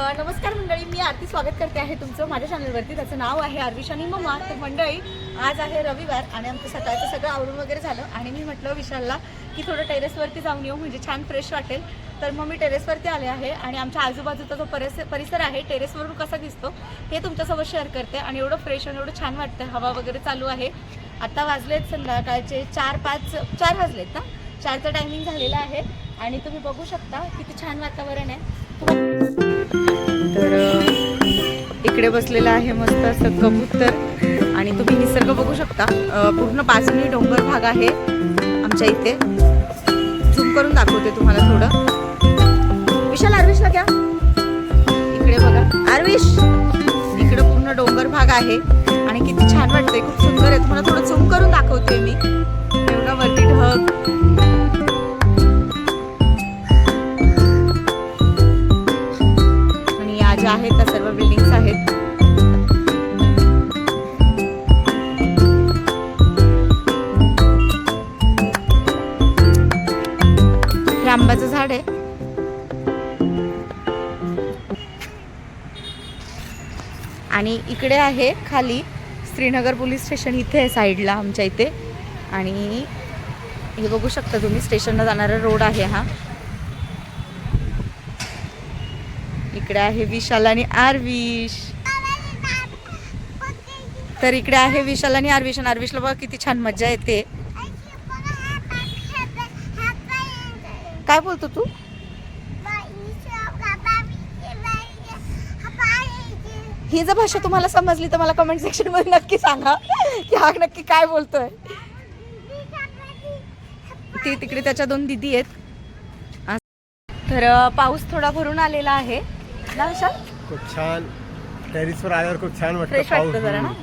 नमस्कार मंडळी मी आरती स्वागत करते आहे तुमचं माझ्या चॅनलवरती त्याचं नाव आहे आरविश आणि मम्मा तर मंडळी आज आहे रविवार आणि आमचं सकाळचं सगळं आवरून वगैरे झालं. आणि मी म्हटलं विशालला की थोडं टेरेसवरती जाऊन येऊ म्हणजे छान फ्रेश वाटेल. तर मग मी टेरेसवरती आले आहे आणि आमच्या आजूबाजूचा जो परिसर परिसर आहे टेरेसवरून कसा दिसतो हे तुमच्यासोबत शेअर करते. आणि एवढं फ्रेश आणि एवढं छान वाटतं हवा वगैरे चालू आहे. आता वाजलेत संध्याकाळचे चार पाच चार वाजलेत ना? चारचं टायमिंग झालेलं आहे. आणि तुम्ही बघू शकता किती छान वातावरण आहे. इकडे बसलेलं आहे मस्त असं कबूतर. आणि तुम्ही निसर्ग बघू शकता. पूर्ण बाजूने डोंगर भाग आहे आमच्या इथे. झूम करून दाखवते तुम्हाला थोडं. विशाल आरविशला घ्या. इकडे बघा. आरविश इकडे पूर्ण डोंगर भाग आहे. आणि किती छान वाटतंय. खूप सुंदर आहे. तुम्हाला थोडं झूम करून दाखवते मी. एवढा वरती ढग. आणि इकडे आहे खाली श्रीनगर पोलीस स्टेशन इथे आहे साईडला आमच्या इथे. आणि हे बघू शकता तुम्ही स्टेशनला जाणारा रोड आहे हा. इकडे आहे विशाल आणि आरविश. तर इकडे आहे विशाल आणि आरविश आणि आरविशला बघा किती छान मजा येते. काय बोलतो तू? ही जर भाषा तुम्हाला समजली तर मला कमेंट सेक्शनमध्ये नक्की सांगा की हा नक्की काय बोलतोय. ती तिकडे त्याच्या दोन दिदी आहेत. तर पाऊस थोडा भरून आलेला आहे. ना विशाल? खूप छान. टेरिसवर आल्यावर खूप छान वाटतं पाऊस.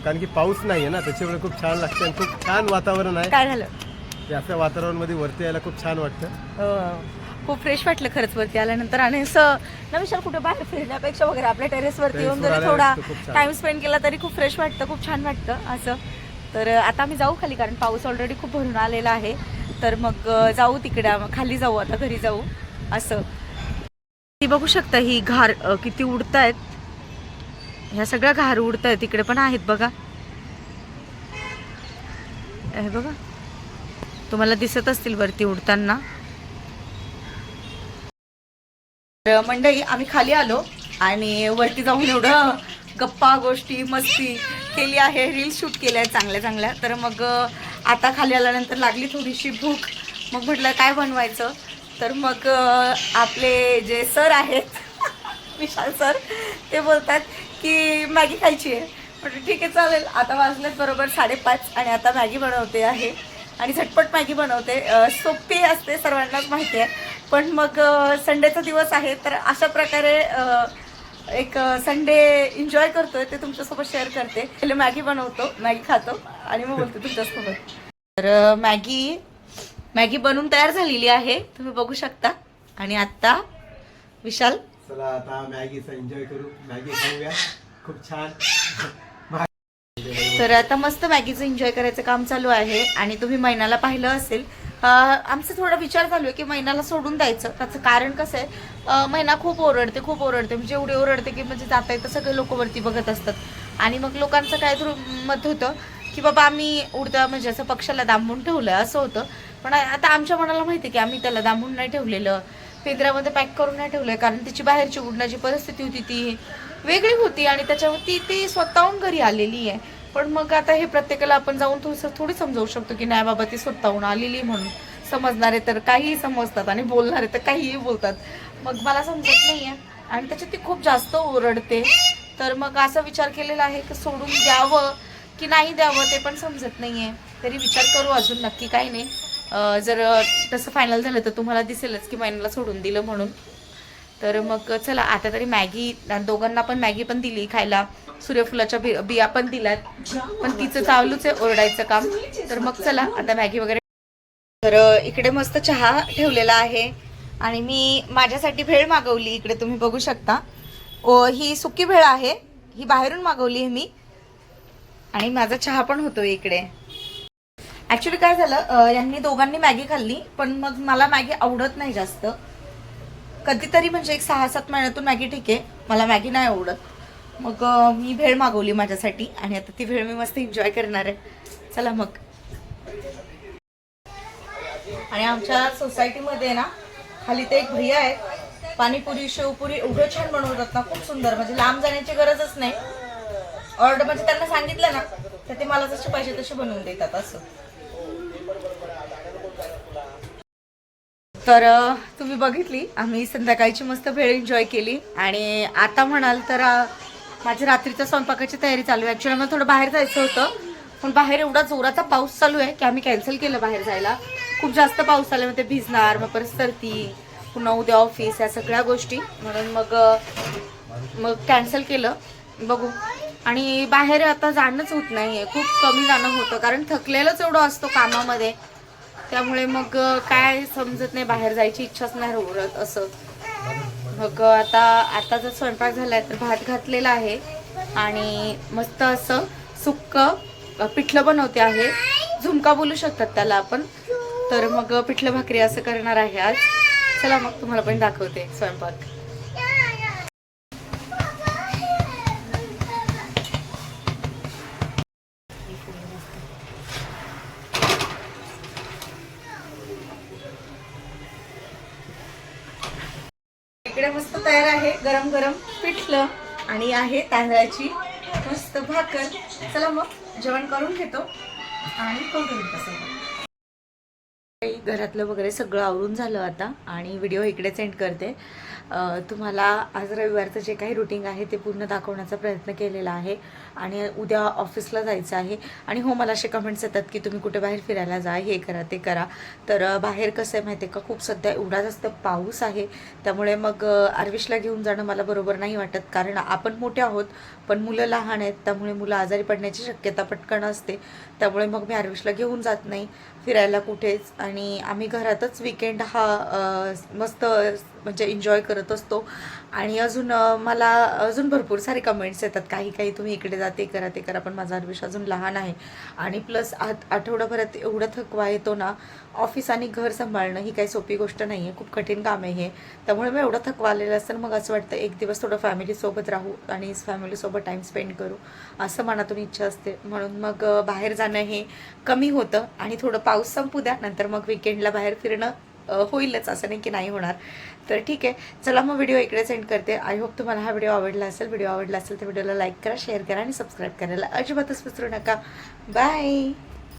कारण की पाऊस नाहीये ना त्याच्यामुळे खूप छान लागतं आणि खूप छान वातावरण आहे. काय झालं? असं वातावरणमध्ये वरती यायला खूप छान वाटतं. अ, खूप फ्रेश वाटलं खरंच वरती आल्यानंतर. आणि असं ना विशाल कुठे बाहेर फिरण्यापेक्षा वगैरे आपल्या टेरेसवरती येऊन जरी थोडा. टाइम स्पेंड केला तरी खूप फ्रेश वाटतं खूप छान वाटतं असं. तर आता आम्ही जाऊ खाली कारण पाऊस ऑलरेडी खूप भरून आलेला आहे. तर मग जाऊ तिकडे खाली जाऊ आता घरी जाऊ असं. ती बघू शकता ही घार किती उडतायत. ह्या सगळ्या घार उडतायत तिकडे पण आहेत बघा. हे बघा. तुम्हाला दिसत असतील वरती उडताना. तर मंडळी आम्ही खाली आलो आणि वरती जाऊन एवढं गप्पा गोष्टी मस्ती केली आहे. रील शूट केल्या आहेत चांगल्या चांगल्या. तर मग आता खाली आल्यानंतर लागली थोडीशी भूक. मग म्हटलं काय बनवायचं? तर मग आपले जे सर आहेत विशाल सर ते बोलतात की मॅगी खायची आहे. म्हटलं ठीक आहे चालेल. आता वाजलेत बरोबर साडेपाच आणि आता मॅगी बनवते आहे. आणि झटपट मॅगी बनवते. सोपी असते सर्वांनाच माहिती आहे. पण मग संडेचा दिवस आहे तर अशा प्रकारे एक संडे एन्जॉय करतोय ते तुमच्यासोबत शेअर करते. पहिले मॅगी बनवतो मॅगी खातो आणि मग बोलते तुमच्यासोबत. तर मॅगी मॅगी बनवून तयार झालेली आहे तुम्ही बघू शकता. आणि आत्ता विशाल? चला आता मॅगीचा एन्जॉय करू. मॅगी खाऊया खूप छान. तर आता मस्त मॅगीचं एन्जॉय करायचं काम चालू आहे. आणि तुम्ही महिन्याला पाहिलं असेल आमचा थोडा विचार चालू आहे की महिन्याला सोडून द्यायचं. त्याचं कारण कसं आहे महिना खूप ओरडते खूप ओरडते. म्हणजे एवढी ओरडते की म्हणजे जाता येतं सगळे लोक वरती बघत असतात. आणि मग लोकांचं काय थोडं मत होतं की बाबा आम्ही उडता म्हणजे असं पक्षाला दांबून ठेवलं असं होतं. पण आता आमच्या मनाला माहिती आहे की आम्ही त्याला दांबून नाही ठेवलेलं. पिंजऱ्यामध्ये पॅक करून नाही ठेवलंय कारण तिची बाहेरची उडण्याची परिस्थिती होती ती वेगळी होती आणि त्याच्यावरती ती स्वतःहून घरी आलेली आहे. पण मग आता हे प्रत्येकाला आपण जाऊन थोडंसं थोडी समजावू शकतो की नाही बाबा ती स्वतःहून आलेली म्हणून. समजणारे तर काहीही समजतात आणि बोलणारे तर काहीही बोलतात. मग मला समजत नाही आहे आणि त्याच्यात ती खूप जास्त ओरडते. तर मग असा विचार केलेला आहे की सोडून द्यावं की नाही द्यावं ते पण समजत नाही आहे तरी विचार करू अजून नक्की काही नाही. जर तसं फायनल झालं तर तुम्हाला दिसेलच की महिन्याला सोडून दिलं म्हणून. तर मग चला आता तरी मॅगी दोघांना पण मॅगी पण दिली खायला. सूर्यफुलाच्या बि- बिया पण दिल्यात. पण तिचं चालूच आहे ओरडायचं काम. तर मग चला आता मॅगी वगैरे तर इकडे मस्त चहा ठेवलेला आहे. आणि मी माझ्यासाठी भेळ मागवली इकडे तुम्ही बघू शकता. ओ ही सुकी भेळ आहे. ही बाहेरून मागवली आहे मी. आणि माझा चहा पण होतो इकडे. ऍक्च्युली काय झालं यांनी दोघांनी मॅगी खाल्ली पण मग मला मॅगी आवडत नाही जास्त. कधीतरी म्हणजे एक सहा सात महिन्यातून मॅगी ठीक आहे. मला मॅगी नाही आवडत. मग मी भेळ मागवली माझ्यासाठी आणि आता ती भेळ मी मस्त एन्जॉय करणार आहे. चला मग. आणि आमच्या सोसायटीमध्ये ना खाली ते एक भैया आहे पाणीपुरी शेवपुरी एवढं छान बनवतात ना खूप सुंदर. म्हणजे लांब जाण्याची गरजच नाही. ऑर्डर म्हणजे त्यांना सांगितलं ना तर ते मला जसे पाहिजे तसे बनवून देतात असं. तर तुम्ही बघितली आम्ही संध्याकाळची मस्त भेळ एन्जॉय केली. आणि आता म्हणाल तर माझी रात्रीच्या स्वयंपाकाची तयारी चालू आहे. ॲक्च्युली मला थोडं बाहेर जायचं होतं. पण बाहेर एवढा जोराचा पाऊस चालू आहे की आम्ही कॅन्सल केलं बाहेर जायला. खूप जास्त पाऊस आल्यामुळे ते भिजणार मग परत सर्दी पुन्हा उद्या ऑफिस या सगळ्या गोष्टी. म्हणून मग मग कॅन्सल केलं. बघू. आणि बाहेर आता जाणंच होत नाही आहे खूप कमी जाणं होतं. कारण थकलेलंच एवढं असतो कामामध्ये. त्यामुळे मग काय समजत नाही बाहेर जायची इच्छाच नाही उरत असं. मग आता आता जर स्वयंपाक झालाय तर भात घातलेला आहे. आणि मस्त असं सुक्क पिठलं बनवते आहे. झुमका बोलू शकतात त्याला आपण. तर मग पिठलं भाकरी असं करणार आहे आज. चला मग तुम्हाला पण दाखवते स्वयंपाक. इकडे मस्त तयार आहे. गरम गरम पिठलं आणि आहे तांदळाची मस्त भाकर. चला मग जेवण करून घेतो आणि करून कसं घरातलं वगैरे सगळं आवरून झालं आता आणि व्हिडिओ इकडे सेंड करते. तुम्हाला आज रविवारचं जे काही रुटीन आहे ते पूर्ण दाखवण्याचा प्रयत्न केलेला आहे. आणि उद्या ऑफिसला जायचं आहे. आणि हो मला असे कमेंट्स येतात की तुम्ही कुठे बाहेर फिरायला जा हे करा ते करा. तर बाहेर कसं आहे माहिती आहे का? खूप सध्या एवढा जास्त पाऊस आहे. त्यामुळे मग आर्विशला घेऊन जाणं मला बरोबर नाही वाटत. कारण आपण मोठे आहोत पण मुलं लहान आहेत. त्यामुळे मुलं आजारी पडण्याची शक्यता पटकन असते. त्यामुळे मग मी आर्विशला घेऊन जात नाही. फिरायला कुठेच. आणि आम्ही घरातच विकेंड हा मस्त म्हणजे एन्जॉय करत असतो. आणि अजून मला अजून भरपूर सारे कमेंट्स येतात. काही काही तुम्ही इकडे जा ते करा ते करा पण माझा आर्विश अजून लहान आहे. आणि प्लस आत आठवडाभरात एवढा थकवा येतो ना ऑफिस आणि घर सांभाळणं ही काही सोपी गोष्ट नाही आहे खूप कठीण काम आहे हे. त्यामुळे मग एवढं थकवा आलेलं असतं मग असं वाटतं एक दिवस थोडं फॅमिलीसोबत राहू आणि फॅमिलीसोबत टाईम स्पेंड करू. असं मनातून इच्छा असते. म्हणून मग बाहेर जाणं हे कमी होतं आणि थोडं पाऊस संपू द्या नंतर मग विकेंडला बाहेर फिरणं होईलच असं नाही की नाही होणार. तर ठीक आहे चला मग व्हिडिओ इकडे सेंड करते. आय होप तुम्हाला हा व्हिडिओ आवडला असेल व्हिडिओ आवडला असेल तर व्हिडिओला लाईक करा शेअर करा आणि सबस्क्राईब करायला अजिबातच विसरू नका. बाय